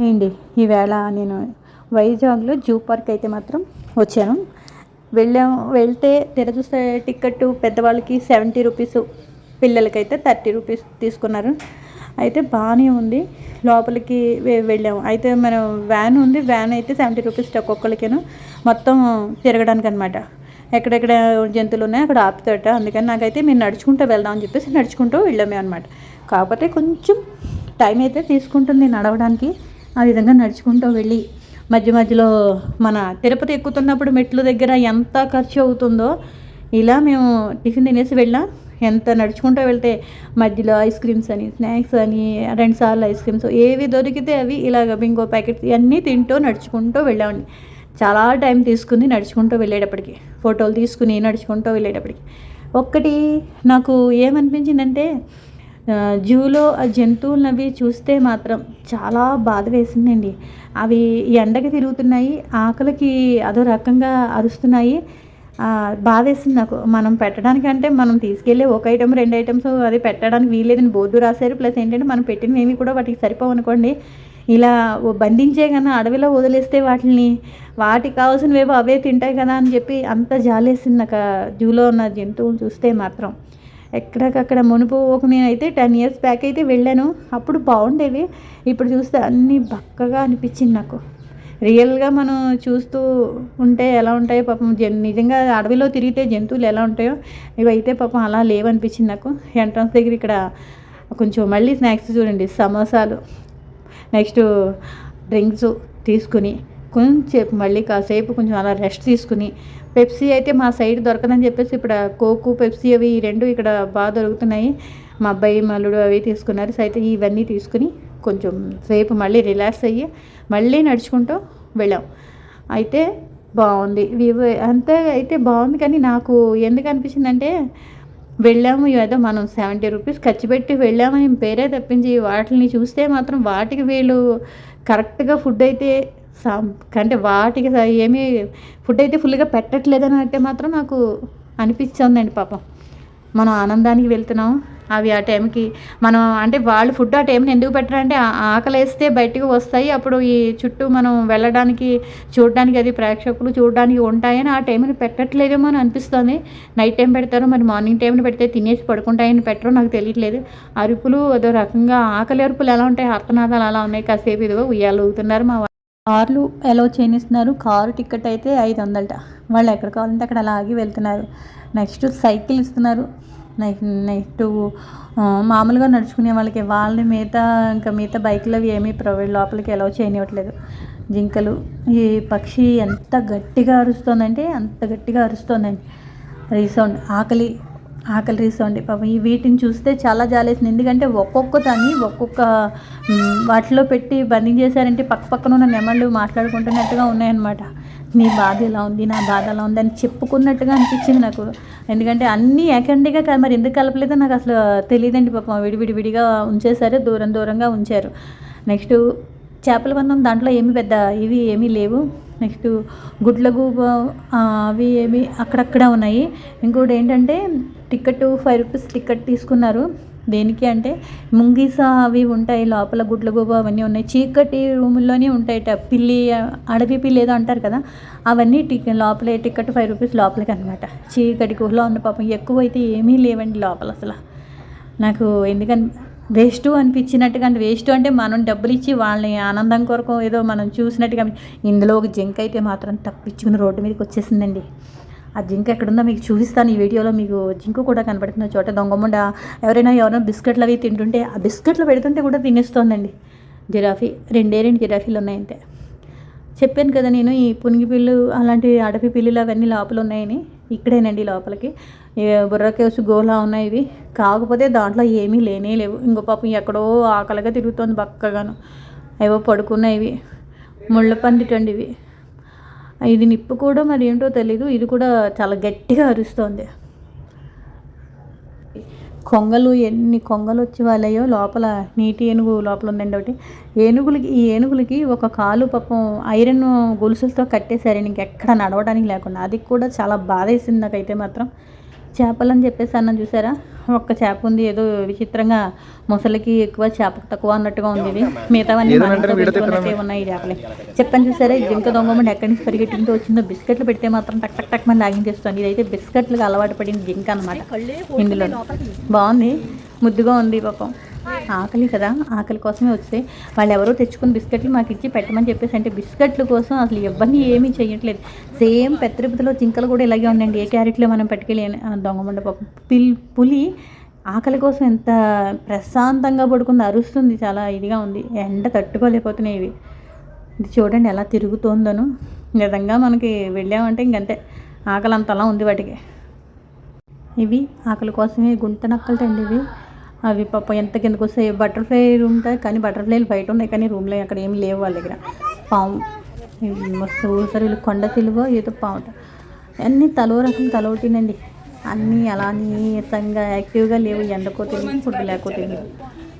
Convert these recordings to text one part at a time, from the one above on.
ఏంటి? ఈవేళ నేను వైజాగ్లో జూ పార్క్ అయితే మాత్రం వచ్చాను. వెళ్ళాం వెళ్తే తెరచూసే టికెట్ పెద్దవాళ్ళకి సెవెంటీ రూపీస్ పిల్లలకైతే థర్టీ రూపీస్ తీసుకున్నారు. అయితే బాగానే ఉంది. లోపలికి వెళ్ళాము. అయితే మనం వ్యాన్ ఉంది. వ్యాన్ అయితే సెవెంటీ రూపీస్ ఒక్కొక్కరికేను మొత్తం తిరగడానికి అనమాట ఎక్కడెక్కడ జంతువులు ఉన్నాయో అక్కడ ఆపుతాట అందుకని నాకైతే మేము నడుచుకుంటూ వెళ్దాం అని చెప్పేసి నడుచుకుంటూ వెళ్ళామే అనమాట కాకపోతే కొంచెం టైం అయితే తీసుకుంటుంది నడవడానికి. ఆ విధంగా నడుచుకుంటూ వెళ్ళి మధ్య మధ్యలో మన తిరుపతి ఎక్కుతున్నప్పుడు మెట్ల దగ్గర ఎంత ఖర్చు అవుతుందో ఇలా మేము టిఫిన్ తినేసి వెళ్ళాం. ఎంత నడుచుకుంటూ వెళ్తే మధ్యలో ఐస్ క్రీమ్స్ అని స్నాక్స్ అని రెండు సార్లు ఐస్ క్రీమ్స్ ఏవి దొరికితే అవి ఇలాగ బింగో ప్యాకెట్స్ ఇవన్నీ తింటూ నడుచుకుంటూ వెళ్ళామండి. చాలా టైం తీసుకుని నడుచుకుంటూ వెళ్ళేటప్పటికి ఫోటోలు తీసుకుని నడుచుకుంటూ వెళ్ళేటప్పటికి. ఒక్కటి నాకు ఏమనిపించిందంటే జూలో ఆ జంతువులను అవి చూస్తే మాత్రం చాలా బాధ వేసిందండి. అవి ఎండకి తిరుగుతున్నాయి ఆకలికి అదో రకంగా అరుస్తున్నాయి. బాధ వేసింది నాకు. మనం పెట్టడానికంటే మనం తీసుకెళ్ళి ఒక ఐటమ్ రెండు ఐటమ్స్ అది పెట్టడానికి వీల్లేదని బోర్డు రాశారు. ప్లస్ ఏంటంటే మనం పెట్టినవి ఏమి కూడా వాటికి సరిపోవు అనుకోండి. ఇలా బంధించే కన్నా అడవిలో వదిలేస్తే వాటిని వాటికి కావాల్సినవేవో అవే తింటాయి కదా అని చెప్పి అంత జాలేసింది నాకు జూలో ఉన్న జంతువులు చూస్తే మాత్రం. ఎక్కడికక్కడ మునుపు ఒక నేనైతే టెన్ ఇయర్స్ బ్యాక్ అయితే వెళ్ళాను. అప్పుడు బాగుండేవి. ఇప్పుడు చూస్తే అన్నీ బక్కగా అనిపించింది నాకు. రియల్గా మనం చూస్తూ ఉంటే ఎలా ఉంటాయో పాపం జన్ నిజంగా అడవిలో తిరిగితే జంతువులు ఎలా ఉంటాయో ఇవైతే పాపం అలా లేవనిపించింది నాకు. ఎంట్రన్స్ దగ్గర ఇక్కడ కొంచెం మళ్ళీ స్నాక్స్ చూడండి సమోసాలు నెక్స్ట్ డ్రింక్స్ తీసుకుని కొంచెం మళ్ళీ కాసేపు కొంచెం అలా రెస్ట్ తీసుకుని పెప్సీ అయితే మా సైడ్ దొరకదని చెప్పేసి ఇప్పుడు కోకు పెప్సీ అవి ఈ రెండు ఇక్కడ బాగా దొరుకుతున్నాయి. మా అబ్బాయి మల్లుడు అవి తీసుకున్నారు. సో అయితే ఇవన్నీ తీసుకుని కొంచెం సేపు మళ్ళీ రిలాక్స్ అయ్యి మళ్ళీ నడుచుకుంటూ వెళ్ళాం. అయితే బాగుంది. వివో అంతా అయితే బాగుంది కానీ నాకు ఎందుకు అనిపించిందంటే వెళ్ళాము ఏదో మనం సెవెంటీ రూపీస్ ఖర్చు పెట్టి వెళ్ళామని పేరే తప్పించి వాటిని చూస్తే మాత్రం వాటికి వీళ్ళు కరెక్ట్గా ఫుడ్ అయితే అంటే వాటికి ఏమీ ఫుడ్ అయితే ఫుల్గా పెట్టట్లేదని అంటే మాత్రం నాకు అనిపించిందండి పాపం. మనం ఆనందానికి వెళ్తున్నాం అవి ఆ టైంకి మనం అంటే వాళ్ళు ఫుడ్ ఆ టైంని ఎందుకు పెట్టారంటే ఆకలి వేస్తే బయటకు వస్తాయి అప్పుడు ఈ చుట్టూ మనం వెళ్ళడానికి చూడడానికి అది ప్రేక్షకులు చూడడానికి ఉంటాయని ఆ టైంని పెట్టట్లేదేమో అని అనిపిస్తుంది. నైట్ టైం పెడతారు మరి మార్నింగ్ టైంని పెడితే తినేసి పడుకుంటాయని పెట్టరో నాకు తెలియట్లేదు. అరుపులు అదో రకంగా ఆకలి అరుపులు ఎలా ఉంటాయి అర్థనాదాలు అలా ఉన్నాయి కాసేపు ఇదిగో ఉయ్యాలు ఊగుతున్నారు మా కార్లు అలో చేయనిస్తున్నారు కారు టికెట్ అయితే ఐదు వందలట వాళ్ళు ఎక్కడ కావాలంటే అక్కడ అలాగే వెళ్తున్నారు. నెక్స్ట్ సైకిల్ ఇస్తున్నారు. నెక్స్ట్ మామూలుగా నడుచుకునే వాళ్ళకి వాళ్ళని మిగతా ఇంకా మిగతా బైక్లు అవి ఏమీ ప్రైవేట్ లోపలికి ఎలా చేయనివ్వట్లేదు. జింకలు ఈ పక్షి ఎంత గట్టిగా అరుస్తుందంటే అంత గట్టిగా అరుస్తుందండి. రీసౌండ్ ఆకలి ఆకలి రీసౌండ్ పాపం. ఈ వీటిని చూస్తే చాలా జాలేసింది. ఎందుకంటే ఒక్కొక్క దాన్ని ఒక్కొక్క వాటిలో పెట్టి బందీ చేశారంటే పక్క పక్కన ఉన్న నెమళ్ళు మాట్లాడుకుంటున్నట్టుగా ఉన్నాయన్నమాట. నీ బాధ ఎలా ఉంది? నా బాధ ఎలా ఉంది? అని చెప్పుకున్నట్టుగా అనిపించింది నాకు. ఎందుకంటే అన్నీ ఏకండిగా మరి ఎందుకు కలపలేదో నాకు అసలు తెలియదండి పాపం. విడివిడివిడిగా ఉంచేశారు. దూరం దూరంగా ఉంచారు. నెక్స్ట్ చేపల బంధం దాంట్లో ఏమి పెద్ద ఇవి ఏమీ లేవు. నెక్స్ట్ గుడ్లగూబ అవి ఏవి అక్కడక్కడ ఉన్నాయి. ఇంకోటి ఏంటంటే టికెట్ ఫైవ్ రూపీస్ టికెట్ తీసుకున్నారు. దేనికి అంటే ముంగీసా అవి ఉంటాయి లోపల గుడ్లగూబ అవన్నీ ఉన్నాయి. చీకటి రూముల్లోనే ఉంటాయట పిల్లి అడవి పిల్లి ఏదో అంటారు కదా అవన్నీ టికెట్ లోపలే టికెట్ ఫైవ్ రూపీస్ లోపలికి అనమాట చీకటి గుహలో ఉన్న పాపం ఎక్కువ అయితే ఏమీ లేవండి లోపల అసలు. నాకు ఎందుకని వేస్ట్ అనిపించినట్టుగా అంటే వేస్ట్ అంటే మనం డబ్బులు ఇచ్చి వాళ్ళని ఆనందం కొరకు ఏదో మనం చూసినట్టుగా ఇందులో ఒక జింక అయితే మాత్రం తప్పించుకుని రోడ్డు మీదకి వచ్చేసిందండి. ఆ జింక ఎక్కడుందో మీకు చూపిస్తాను. ఈ వీడియోలో మీకు జింక కూడా కనపడుతున్న చోట దొంగముండ ఎవరైనా ఎవరైనా బిస్కెట్లు అవి తింటుంటే ఆ బిస్కెట్లు పెడుతుంటే కూడా తినేస్తోందండి. జిరాఫీ రెండే రెండు జిరాఫీలు ఉన్నాయంటే చెప్పాను కదా నేను ఈ పునిగి పిల్లు అలాంటి అడవి పిల్లులు అవన్నీ లోపల ఉన్నాయని. ఇక్కడేనండి లోపలికి. బుర్రకేసు గోలా ఉన్నాయి ఇవి. కాకపోతే దాంట్లో ఏమీ లేనే లేవు. ఇంకో పాపం ఎక్కడో ఆకలిగా తిరుగుతోంది బక్కగాను. ఏవో పడుకున్నాయి ముళ్ళ పందిటండి ఇవి. ఇది నిప్పు కూడా మరి ఏంటో తెలీదు. ఇది కూడా చాలా గట్టిగా అరుస్తోంది. కొంగలు ఎన్ని కొంగలు వచ్చి వాళ్ళయో లోపల నీటి ఏనుగు లోపల ఉందండి ఒకటి. ఏనుగులకి ఈ ఏనుగులకి ఒక కాలు పాపం ఐరన్ గొలుసులతో కట్టేశారు ఇంకెక్కడ నడవడానికి లేకుండా. అది కూడా చాలా బాధ వేసింది నాకైతే మాత్రం. చేపలు అని చెప్పేసి అన్న చూసారా? ఒక్క చేప ఉంది. ఏదో విచిత్రంగా ముసలికి ఎక్కువ చేప తక్కువ అన్నట్టుగా ఉంది ఇది. మిగతావన్నీ ఉన్నాయి ఈ చేపలే. చెప్పని చూసారా? ఈ జింక దొంగమండి ఎక్కడి నుంచి పరిగెట్టిందో వచ్చిందో బిస్కెట్లు పెడితే మాత్రం టక్ టక్ టక్ మంది లాగించేస్తుంది. ఇదైతే బిస్కెట్లకు అలవాటు పడిన జింక అనమాట ఇందులో బాగుంది. ముద్దుగా ఉంది పాపం. ఆకలి. కదా ఆకలి కోసమే వస్తే వాళ్ళు ఎవరో తెచ్చుకుని బిస్కెట్లు మాకు ఇచ్చి పెట్టమని చెప్పేసి అంటే బిస్కెట్ల కోసం అసలు ఇవ్వని ఏమీ చేయట్లేదు సేమ్ పెద్ద తిరుపతిలో జింకలు కూడా ఇలాగే ఉండండి ఏ క్యారెట్లో మనం పట్టుకెళ్ళి దొంగమండ పాపం పిల్ పులి ఆకలి కోసం ఎంత ప్రశాంతంగా పడుకుంది అరుస్తుంది చాలా ఇదిగా ఉంది. ఎండ తట్టుకోలేకపోతున్నాయి ఇవి. ఇది చూడండి ఎలా తిరుగుతోందను. నిజంగా మనకి వెళ్ళామంటే ఇంకంతే. ఆకలి అంతలా ఉంది వాటికి. ఇవి ఆకలి కోసమే గుంట నక్కలటండి ఇవి. అవి పాప ఎంత కిందకు వస్తాయి బటర్ఫ్లై ఉంటాయి కానీ బటర్ఫ్లైలు బయట ఉన్నాయి కానీ రూమ్లో అక్కడ ఏం లేవు వాళ్ళ దగ్గర. పాము మస్తు ఊసరి కొండ తెలుగు ఏదో పాము అన్నీ తలో రకం తలోటినండి అన్నీ అలా నీతంగా యాక్టివ్గా లేవు ఎండకో ఫుడ్ లేకో తెలియదు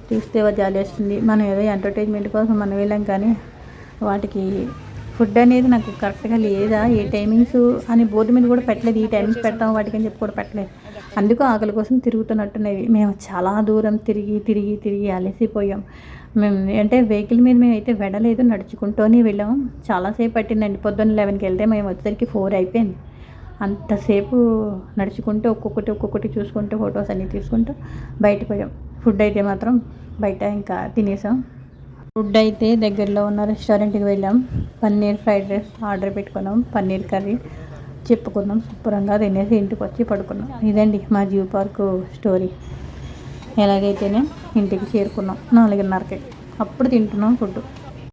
చూస్తే జాలి వస్తుంది. మనం ఏదో ఎంటర్టైన్మెంట్ కోసం మనం వెళ్ళాం కానీ వాటికి ఫుడ్ అనేది నాకు కరెక్ట్గా లేదా ఏ టైమింగ్స్ అని బోర్డు మీద కూడా పెట్టలేదు. ఈ టైమింగ్స్ పెడతాం వాటికి అని చెప్పి కూడా పెట్టలేదు. అందుకు ఆకలి కోసం తిరుగుతున్నట్టున్నవి మేము చాలా దూరం తిరిగి తిరిగి తిరిగి అలసిపోయాం. మేము అంటే వెహికల్ మీద మేము అయితే వెడలేదు నడుచుకుంటూనే వెళ్ళాము చాలాసేపు పట్టిందండి. పొద్దున్న లెవెన్కి వెళ్తే మేము వచ్చేసరికి ఫోర్ అయిపోయింది. అంతసేపు నడుచుకుంటూ ఒక్కొక్కటి ఒక్కొక్కటి చూసుకుంటూ ఫొటోస్ అన్నీ తీసుకుంటూ బయటపోయాం ఫుడ్ అయితే మాత్రం బయట ఇంకా తినేసాం. ఫుడ్ అయితే దగ్గరలో ఉన్న రెస్టారెంట్కి వెళ్ళాం. పన్నీర్ ఫ్రైడ్ రైస్ ఆర్డర్ పెట్టుకున్నాం. పన్నీర్ కర్రీ. చెప్పుకున్నాం శుభ్రంగా తినేసి ఇంటికి వచ్చి పడుకున్నాం. ఇదండి మా జూ పార్క్ స్టోరీ. ఎలాగైతేనే ఇంటికి చేరుకున్నాం. నాలుగున్నరకి. అప్పుడు తింటున్నాం ఫుడ్